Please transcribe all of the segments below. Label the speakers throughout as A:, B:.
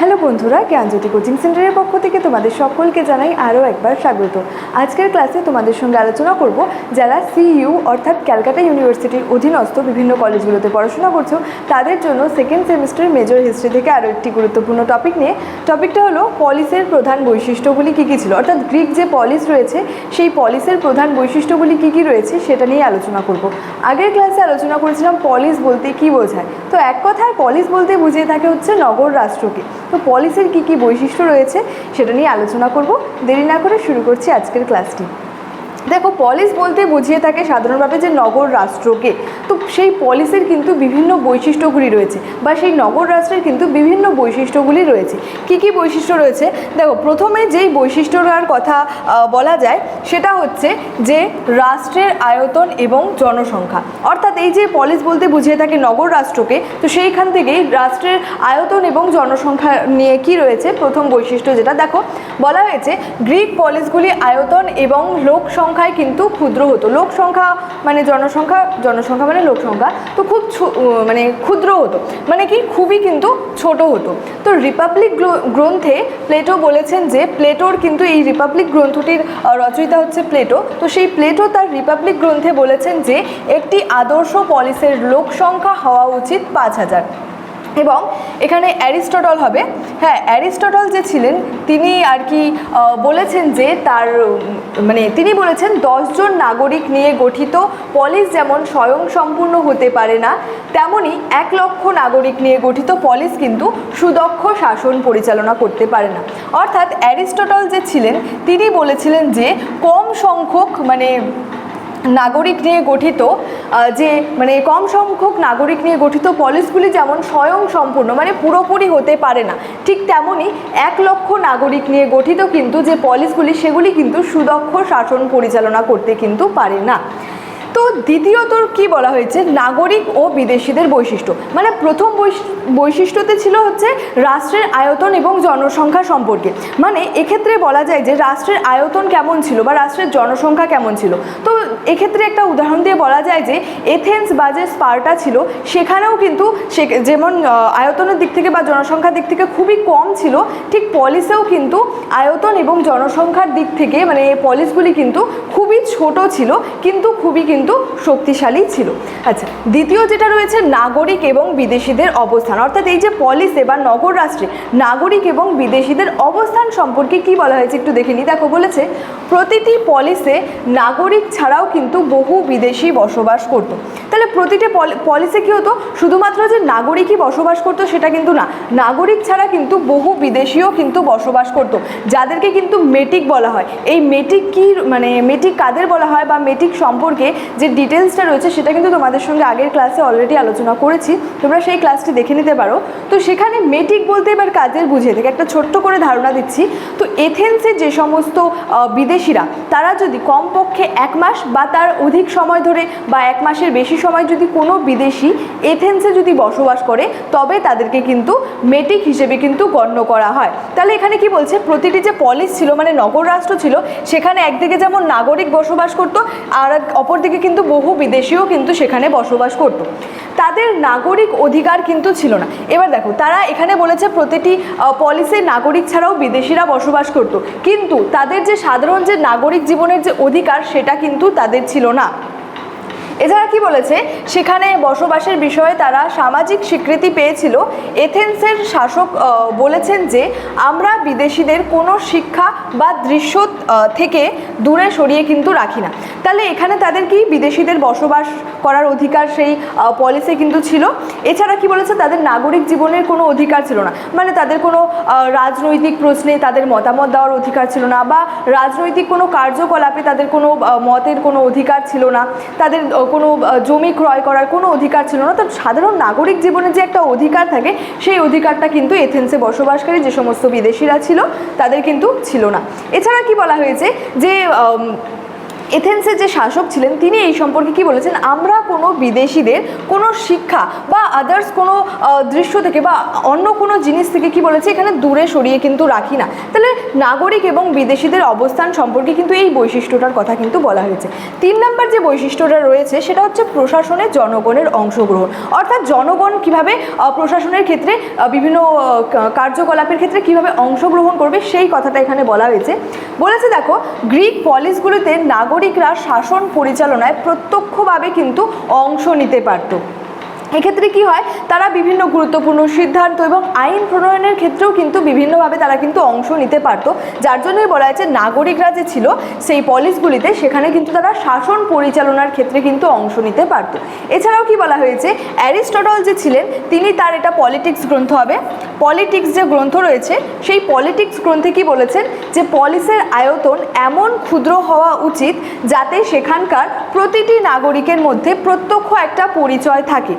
A: Hello বন্ধুরা, জ্ঞানজ্যোতি coaching সেন্টারের পক্ষ থেকে তোমাদের সকলকে জানাই আরও একবার স্বাগত। আজকের ক্লাসে তোমাদের সঙ্গে আলোচনা করব যারা সিইউ অর্থাৎ ক্যালকাটা ইউনিভার্সিটির অধীনস্থ বিভিন্ন কলেজগুলোতে পড়াশোনা করছ, তাদের জন্য সেকেন্ড সেমিস্টার মেজর হিস্ট্রি থেকে আরও একটি গুরুত্বপূর্ণ টপিক নিয়ে। টপিকটা হলো পলিসের প্রধান বৈশিষ্ট্যগুলি কী কী ছিল? অর্থাৎ গ্রিক যে পলিস রয়েছে, সেই পলিসের প্রধান বৈশিষ্ট্যগুলি কী কী রয়েছে সেটা নিয়ে আলোচনা করব। আগের ক্লাসে আলোচনা করেছিলাম পলিস বলতে কী বোঝায়? তো এক কথায় পলিস বলতে বুঝিয়ে থাকে হচ্ছে নগর রাষ্ট্রকে। তো পলিসির কী কী বৈশিষ্ট্য রয়েছে সেটা নিয়ে আলোচনা করব। দেরি না করে শুরু করছি আজকের ক্লাসটি। দেখো পলিস বলতে বুঝিয়ে থাকে সাধারণভাবে যে নগর রাষ্ট্রকে। তো সেই পলিসের কিন্তু বিভিন্ন বৈশিষ্ট্যগুলি রয়েছে বা সেই নগর রাষ্ট্রের কিন্তু বিভিন্ন বৈশিষ্ট্যগুলি রয়েছে। কি কি বৈশিষ্ট্য রয়েছে? দেখো, প্রথমে যেই বৈশিষ্ট্যটার কথা বলা যায়, সেটা হচ্ছে যে রাষ্ট্রের আয়তন এবং জনসংখ্যা। অর্থাৎ এই যে পলিস বলতে বুঝিয়ে থাকে নগর রাষ্ট্রকে, তো সেইখান থেকেই রাষ্ট্রের আয়তন এবং জনসংখ্যা নিয়ে কি রয়েছে? প্রথম বৈশিষ্ট্য যেটা, দেখো, বলা হয়েছে, গ্রিক পলিসগুলি আয়তন এবং লোক সংখ্যায় কিন্তু ক্ষুদ্র হতো। লোক সংখ্যা মানে জনসংখ্যা জনসংখ্যা মানে লোক সংখ্যা, তো খুব মানে ক্ষুদ্র হতো। মানে কি? খুবই কিন্তু ছোট হতো। তো রিপাবলিক গ্রন্থে প্লেটো বলেছেন যে, প্লেটোর কিন্তু এই রিপাবলিক গ্রন্থটির রচয়িতা হচ্ছে প্লেটো। তো সেই প্লেটো তার রিপাবলিক গ্রন্থে বলেছেন যে, একটি আদর্শ পলিসের লোক সংখ্যা হওয়া উচিত পাঁচ হাজার। এবং এখানে অ্যারিস্টটল হবে। হ্যাঁ অ্যারিস্টটল যে ছিলেন, তিনি আর কি বলেছেন যে তার মানে তিনি বলেছেন দশজন নাগরিক নিয়ে গঠিত পলিস যেমন স্বয়ং সম্পূর্ণ হতে পারে না, তেমনি এক লক্ষ নাগরিক নিয়ে গঠিত পলিস কিন্তু সুদক্ষ শাসন পরিচালনা করতে পারে না। অর্থাৎ অ্যারিস্টটল যে ছিলেন, তিনি বলেছিলেন যে কম সংখ্যক মানে নাগরিক নিয়ে গঠিত যে মানে কম সংখ্যক নাগরিক নিয়ে গঠিত পলিসগুলি যেমন স্বয়ং সম্পূর্ণ মানে পুরোপুরি হতে পারে না, ঠিক তেমনই এক লক্ষ নাগরিক নিয়ে গঠিত কিন্তু যে পলিসগুলি সেগুলি কিন্তু সুদক্ষ শাসন পরিচালনা করতে কিন্তু পারে না। তো দ্বিতীয়ত কি বলা হয়েছে? নাগরিক ও বিদেশিদের বৈশিষ্ট্য। মানে প্রথম বৈশ- বৈশিষ্ট্যতে ছিল হচ্ছে রাষ্ট্রের আয়তন এবং জনসংখ্যা সম্পর্কে। মানে এক্ষেত্রে বলা যায় যে রাষ্ট্রের আয়তন কেমন ছিল বা রাষ্ট্রের জনসংখ্যা কেমন ছিল। তো এক্ষেত্রে একটা উদাহরণ দিয়ে বলা যায় যে এথেন্স বা যে স্পার্টা ছিল, সেখানেও কিন্তু সে যেমন আয়তনের দিক থেকে বা জনসংখ্যার দিক থেকে খুবই কম ছিল, ঠিক পলিসেও কিন্তু আয়তন এবং জনসংখ্যার দিক থেকে মানে পলিসগুলি কিন্তু খুবই ছোট ছিল, কিন্তু খুবই কিন্তু শক্তিশালী ছিল। আচ্ছা দ্বিতীয় যেটা রয়েছে, নাগরিক এবং বিদেশিদের অবস্থান। অর্থাৎ এই যে পলিসে বা নগর রাষ্ট্রে নাগরিক এবং বিদেশিদের অবস্থান সম্পর্কে কি বলা হয়েছে একটু দেখে নিই। দেখো, বলেছে, প্রতিটি পলিসে নাগরিক ছাড়াও কিন্তু বহু বিদেশি বসবাস করতো। তাহলে প্রতিটি পলি- পলিসে কী হতো? শুধুমাত্র যে নাগরিকই বসবাস করতো সেটা কিন্তু না। নাগরিক ছাড়া কিন্তু বহু বিদেশিও কিন্তু বসবাস করতো। যাদেরকে কিন্তু মেটিক বলা হয়। এই মেটিক কি মানে মেটিক কাদের বলা হয় বা মেটিক সম্পর্কে যে ডিটেলসটা রয়েছে সেটা কিন্তু তোমাদের সঙ্গে আগের ক্লাসে অলরেডি আলোচনা করেছি। তোমরা সেই ক্লাসটি দেখে নিতে পারো। তো সেখানে মেটিক বলতে এবার কাজের বুঝিয়ে থেকে একটা ছোট্ট করে ধারণা দিচ্ছি। তো এথেন্সে যে সমস্ত বিদেশিরা, তারা যদি কমপক্ষে এক মাস বা তার অধিক সময় ধরে বা এক মাসের বেশি সময় যদি কোনো বিদেশি এথেন্সে যদি বসবাস করে, তবে তাদেরকে কিন্তু মেটিক হিসেবে কিন্তু গণ্য করা হয়। তাহলে এখানে কি বলছে? প্রতিটি যে পলিস ছিল মানে নগর রাষ্ট্র ছিল, সেখানে একদিকে যেমন নাগরিক বসবাস করতো, আর অপরদিকে কিন্তু বহু বিদেশিও কিন্তু সেখানে বসবাস করত। তাদের নাগরিক অধিকার কিন্তু ছিল না। এবার দেখো, তারা এখানে বলেছে প্রতিটি পলিসির নাগরিক ছাড়াও বিদেশিরা বসবাস করত। কিন্তু তাদের যে সাধারণ যে নাগরিক জীবনের যে অধিকার, সেটা কিন্তু তাদের ছিল না। এছাড়া কি বলেছে? সেখানে বসবাসের বিষয়ে তারা সামাজিক স্বীকৃতি পেয়েছিল। এথেন্সের শাসক বলেছেন যে আমরা বিদেশিদের কোনো শিক্ষা বা দৃশ্য থেকে দূরে সরিয়ে কিন্তু রাখি না। তাহলে এখানে তাদের কি বিদেশিদের বসবাস করার অধিকার সেই পলিসি কিন্তু ছিল? এছাড়া কি বলেছে? তাদের নাগরিক জীবনের কোনো অধিকার ছিল না। মানে তাদের কোনো রাজনৈতিক প্রশ্নে তাদের মতামত দেওয়ার অধিকার ছিল না বা রাজনৈতিক কোনো কার্যকলাপে তাদের কোনো মতের কোনো অধিকার ছিল না। তাদের কোনো জমি ক্রয় করার কোনো অধিকার ছিল না। তার সাধারণ নাগরিক জীবনে যে একটা অধিকার থাকে, সেই অধিকারটা কিন্তু এথেন্সে বসবাসকারী যে সমস্ত বিদেশিরা ছিল, তাদের কিন্তু ছিল না। এছাড়া কি বলা হয়েছে যে এথেন্সের যে শাসক ছিলেন, তিনি এই সম্পর্কে কি বলেছেন? আমরা কোনো বিদেশিদের কোনো শিক্ষা বা আদার্স কোনো দৃশ্য থেকে বা অন্য কোনো জিনিস থেকে কি বলেছে, এখানে দূরে সরিয়ে কিন্তু রাখি না। তাহলে নাগরিক এবং বিদেশিদের অবস্থান সম্পর্কে কিন্তু এই বৈশিষ্ট্যটার কথা কিন্তু বলা হয়েছে। তিন নম্বর যে বৈশিষ্ট্যটা রয়েছে, সেটা হচ্ছে প্রশাসনে জনগণের অংশগ্রহণ। অর্থাৎ জনগণ কীভাবে প্রশাসনের ক্ষেত্রে বিভিন্ন কার্যকলাপের ক্ষেত্রে কীভাবে অংশগ্রহণ করবে, সেই কথাটা এখানে বলা হয়েছে। বলেছে, দেখো, গ্রিক পলিসগুলিতে নাগরিকরা শাসন পরিচালনায় প্রত্যক্ষভাবে কিন্তু অংশ নিতে পারতো। এক্ষেত্রে কি হয়? তারা বিভিন্ন গুরুত্বপূর্ণ সিদ্ধান্ত এবং আইন প্রণয়নের ক্ষেত্রেও কিন্তু বিভিন্নভাবে তারা কিন্তু অংশ নিতে পারতো। যার জন্যই বলা হয়েছে, নাগরিকরা যে ছিল, সেই পলিসগুলিতে সেখানে কিন্তু তারা শাসন পরিচালনার ক্ষেত্রে কিন্তু অংশ নিতে পারতো। এছাড়াও কি বলা হয়েছে, অ্যারিস্টটল যে ছিলেন, তিনি তার এটা পলিটিক্স গ্রন্থ হবে। পলিটিক্স যে গ্রন্থ রয়েছে, সেই পলিটিক্স গ্রন্থে কি বলেছেন যে, পলিসের আয়তন এমন ক্ষুদ্র হওয়া উচিত যাতে সেখানকার প্রতিটি নাগরিকের মধ্যে প্রত্যক্ষ একটা পরিচয় থাকে।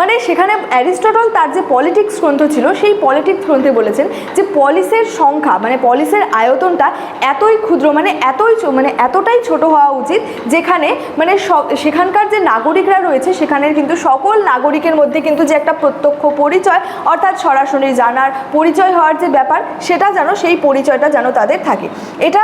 A: মানে সেখানে অ্যারিস্টটল তার যে পলিটিক্স গ্রন্থ ছিল, সেই পলিটিক্স গ্রন্থে বলেছেন যে পলিসের সংখ্যা মানে পলিসের আয়তনটা এতই ক্ষুদ্র মানে এতই মানে এতটাই ছোট হওয়া উচিত যেখানে মানে সেখানকার যে নাগরিকরা রয়েছে, সেখানের কিন্তু সকল নাগরিকের মধ্যে কিন্তু যে একটা প্রত্যক্ষ পরিচয়, অর্থাৎ সরাসরি জানার পরিচয় হওয়ার যে ব্যাপার, সেটা যেন সেই পরিচয়টা যেন তাদের থাকে। এটা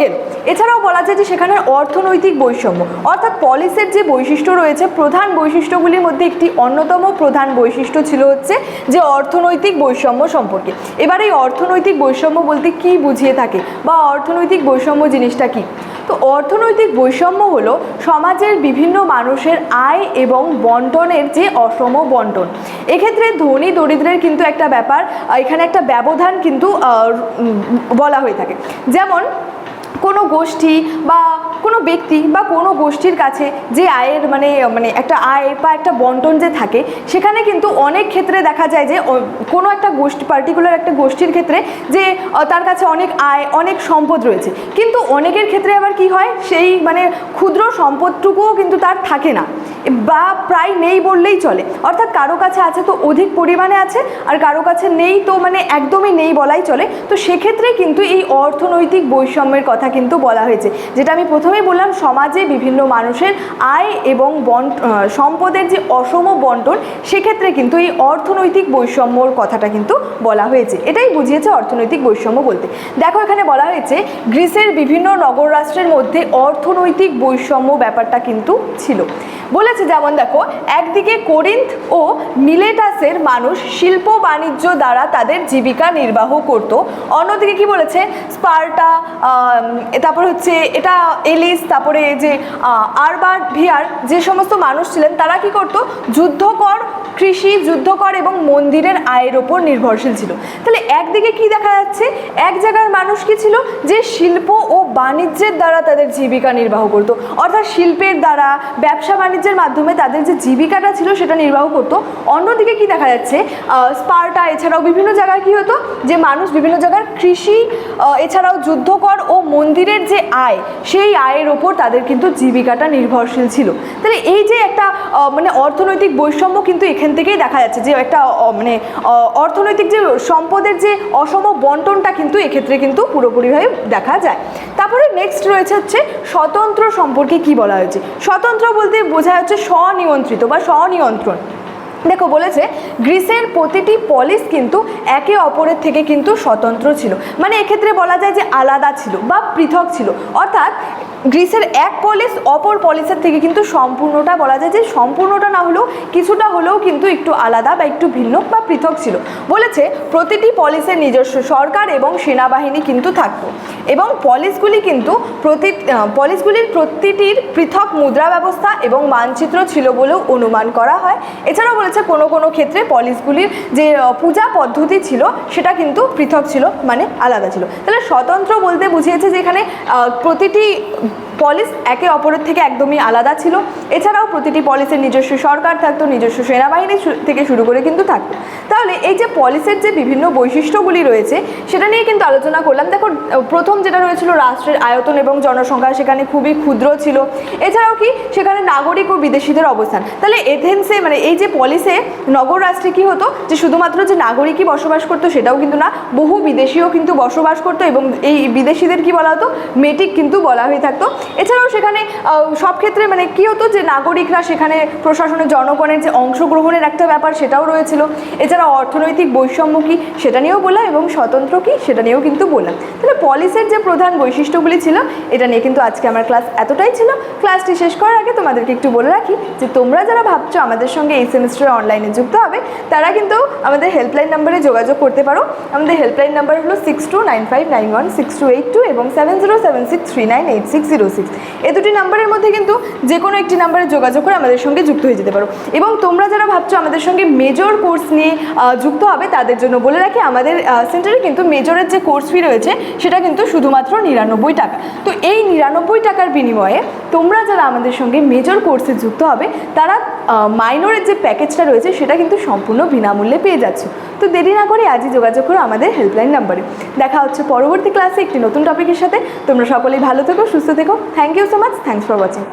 A: গেল এছাড়াও বলা যায় যে সেখানের অর্থনৈতিক বৈষম্য, অর্থাৎ পলিসের যে বৈশিষ্ট্য রয়েছে, প্রধান বৈশিষ্ট্যগুলির মধ্যে একটি অন্যতম প্রধান বৈশিষ্ট্য ছিল হচ্ছে যে অর্থনৈতিক বৈষম্য সম্পর্কে। এবার এই অর্থনৈতিক বৈষম্য বলতে কি বুঝিয়ে থাকে বা অর্থনৈতিক বৈষম্য জিনিসটা কি? তো অর্থনৈতিক বৈষম্য হলো সমাজের বিভিন্ন মানুষের আয় এবং বন্টনের যে অসম বন্টন। এক্ষেত্রে ধনী দরিদ্রের কিন্তু একটা ব্যাপার এখানে একটা ব্যবধান কিন্তু বলা হয়ে থাকে। যেমন কোনো গোষ্ঠী বা কোনো ব্যক্তি বা কোনো গোষ্ঠীর কাছে যে আয়ের মানে মানে একটা আয় বা একটা বন্টন যে থাকে, সেখানে কিন্তু অনেক ক্ষেত্রে দেখা যায় যে কোনো একটা গোষ্ঠী পার্টিকুলার একটা গোষ্ঠীর ক্ষেত্রে যে তার কাছে অনেক আয়, অনেক সম্পদ রয়েছে। কিন্তু অনেকের ক্ষেত্রে আবার কি হয়, সেই মানে ক্ষুদ্র সম্পদটুকুও কিন্তু তার থাকে না। বা প্রায় নেই বললেই চলে। অর্থাৎ কারও কাছে আছে তো অধিক পরিমাণে আছে, আর কারও কাছে নেই তো মানে একদমই নেই বলাই চলে। তো সেক্ষেত্রে কিন্তু এই অর্থনৈতিক বৈষম্যের কথা কিন্তু বলা হয়েছে। যেটা আমি প্রথমেই বললাম, সমাজে বিভিন্ন মানুষের আয় এবং বন্ট সম্পদের যে অসম বন্টন, সেক্ষেত্রে কিন্তু এই অর্থনৈতিক বৈষম্যর কথাটা কিন্তু বলা হয়েছে। এটাই বুঝিয়েছে অর্থনৈতিক বৈষম্য বলতে। দেখো, এখানে বলা হয়েছে, গ্রিসের বিভিন্ন নগর রাষ্ট্রের মধ্যে অর্থনৈতিক বৈষম্য ব্যাপারটা কিন্তু ছিল। বলেছে যেমন, দেখো, একদিকে কোরিন্থ ও মিলেটাসের মানুষ শিল্প বাণিজ্য দ্বারা তাদের জীবিকা নির্বাহ করত। অন্যদিকে কি বলেছে? স্পার্টা তারপর হচ্ছে এটা এলিস তারপরে যে আরবার ভিয়ার যে সমস্ত মানুষ ছিলেন, তারা কি করত? যুদ্ধকর কৃষি, যুদ্ধকর এবং মন্দিরের আয়ের ওপর নির্ভরশীল ছিল। তাহলে একদিকে কি দেখা যাচ্ছে? এক জায়গার মানুষ কি ছিল? যে শিল্প ও বাণিজ্যের দ্বারা তাদের জীবিকা নির্বাহ করতো। অর্থাৎ শিল্পের দ্বারা, ব্যবসা বাণিজ্যের মাধ্যমে তাদের যে জীবিকাটা ছিল সেটা নির্বাহ করতো। অন্যদিকে কি দেখা যাচ্ছে? স্পার্টা, এছাড়াও বিভিন্ন জায়গায় কি হতো? যে মানুষ বিভিন্ন জায়গার কৃষি এছাড়াও যুদ্ধকর ও মন্দিরের যে আয়, সেই আয়ের ওপর তাদের কিন্তু জীবিকাটা নির্ভরশীল ছিল। তাহলে এই যে একটা মানে অর্থনৈতিক বৈষম্য কিন্তু এখান থেকেই দেখা যাচ্ছে যে একটা মানে অর্থনৈতিক যে সম্পদের যে অসম বন্টনটা কিন্তু এক্ষেত্রে কিন্তু পুরোপুরিভাবে দেখা যায়। তারপরে নেক্সট রয়েছে হচ্ছে স্বতন্ত্র সম্পর্কে কি বলা হয়েছে? স্বতন্ত্র বলতে বোঝা হচ্ছে স্বনিয়ন্ত্রিত বা স্বনিয়ন্ত্রণ। দেখো, বলেছে, গ্রিসের প্রতিটি পলিস কিন্তু একে অপরের থেকে কিন্তু স্বতন্ত্র ছিল। মানে এক্ষেত্রে বলা যায় যে আলাদা ছিল বা পৃথক ছিল। অর্থাৎ গ্রিসের এক পলিস অপর পলিসের থেকে কিন্তু সম্পূর্ণটা বলা যায় যে সম্পূর্ণটা না হলেও কিছুটা হলেও কিন্তু একটু আলাদা বা একটু ভিন্ন বা পৃথক ছিল। বলেছে, প্রতিটি পলিসের নিজস্ব সরকার এবং সেনাবাহিনী কিন্তু থাকতো। এবং পলিসগুলি কিন্তু প্রতি পলিসগুলির প্রতিটির পৃথক মুদ্রা ব্যবস্থা এবং মানচিত্র ছিল বলেও অনুমান করা হয়। এছাড়াও বলেছে কোনো কোনো ক্ষেত্রে পলিশগুলির যে পূজা পদ্ধতি ছিল, সেটা কিন্তু পৃথক ছিল মানে আলাদা ছিল। তাহলে স্বতন্ত্র বলতে বুঝিয়েছে যে এখানে প্রতিটি পলিস একে অপরের থেকে একদমই আলাদা ছিল। এছাড়াও প্রতিটি পলিসের নিজস্ব সরকার থাকতো, নিজস্ব সেনাবাহিনী থেকে শুরু করে কিন্তু থাকতো। তাহলে এই যে পলিসের যে বিভিন্ন বৈশিষ্ট্যগুলি রয়েছে, সেটা নিয়ে কিন্তু আলোচনা করলাম। দেখো প্রথম যেটা রয়েছিল রাষ্ট্রের আয়তন এবং জনসংখ্যা, সেখানে খুবই ক্ষুদ্র ছিল। এছাড়াও কি, সেখানে নাগরিক ও বিদেশিদের অবস্থান। তাহলে এথেন্সে মানে এই যে পলিসে নগর রাষ্ট্রে কী হতো, যে শুধুমাত্র যে নাগরিকই বসবাস করতো, সেটাও কিন্তু না, বহু বিদেশিও কিন্তু বসবাস করতো এবং এই বিদেশিদের কি বলা হতো মেটিক কিন্তু বলা হয়ে থাকতো। এছাড়াও সেখানে সব ক্ষেত্রে মানে কী হতো যে নাগরিকরা সেখানে প্রশাসনের জনগণের যে অংশগ্রহণের একটা ব্যাপার সেটাও রয়েছিল। এছাড়া অর্থনৈতিক বৈষম্য কী সেটা নিয়েও বললাম এবং স্বতন্ত্র কী সেটা নিয়েও কিন্তু বললাম। তাহলে পলিসির যে প্রধান বৈশিষ্ট্যগুলি ছিল, এটা নিয়ে কিন্তু আজকে আমার ক্লাস এতটাই ছিল। ক্লাসটি শেষ করার আগে তোমাদেরকে একটু বলে রাখি যে তোমরা যারা ভাবছ আমাদের সঙ্গে এই সেমিস্টারে অনলাইনে যুক্ত হবে, তারা কিন্তু আমাদের হেল্পলাইন নাম্বারে যোগাযোগ করতে পারো। আমাদের হেল্পলাইন নাম্বার হলো six two nine five nine one six two eight two এবং seven zero seven six three nine eight six zero six এ দুটি নাম্বারের মধ্যে কিন্তু যে কোনো একটি নাম্বারে যোগাযোগ করে আমাদের সঙ্গে যুক্ত হয়ে যেতে পারো। এবং তোমরা যারা ভাবছ আমাদের সঙ্গে মেজর কোর্স নিয়ে যুক্ত হবে তাদের জন্য বলে রাখি, আমাদের সেন্টারে কিন্তু মেজরের যে কোর্স ফি রয়েছে, সেটা কিন্তু শুধুমাত্র নিরানব্বই টাকা। তো এই নিরানব্বই টাকার বিনিময়ে তোমরা যারা আমাদের সঙ্গে মেজর কোর্সে যুক্ত হবে, তারা মাইনরের যে প্যাকেজটা রয়েছে, সেটা কিন্তু সম্পূর্ণ বিনামূল্যে পেয়ে যাচ্ছে। তো দেরি না করে আজই যোগাযোগ করো আমাদের হেল্পলাইন নাম্বারে দেখা হচ্ছে পরবর্তী ক্লাসে একটি নতুন টপিকের সাথে। তোমরা সকলেই ভালো থেকো, সুস্থ থেকো। Thank you so much thanks for watching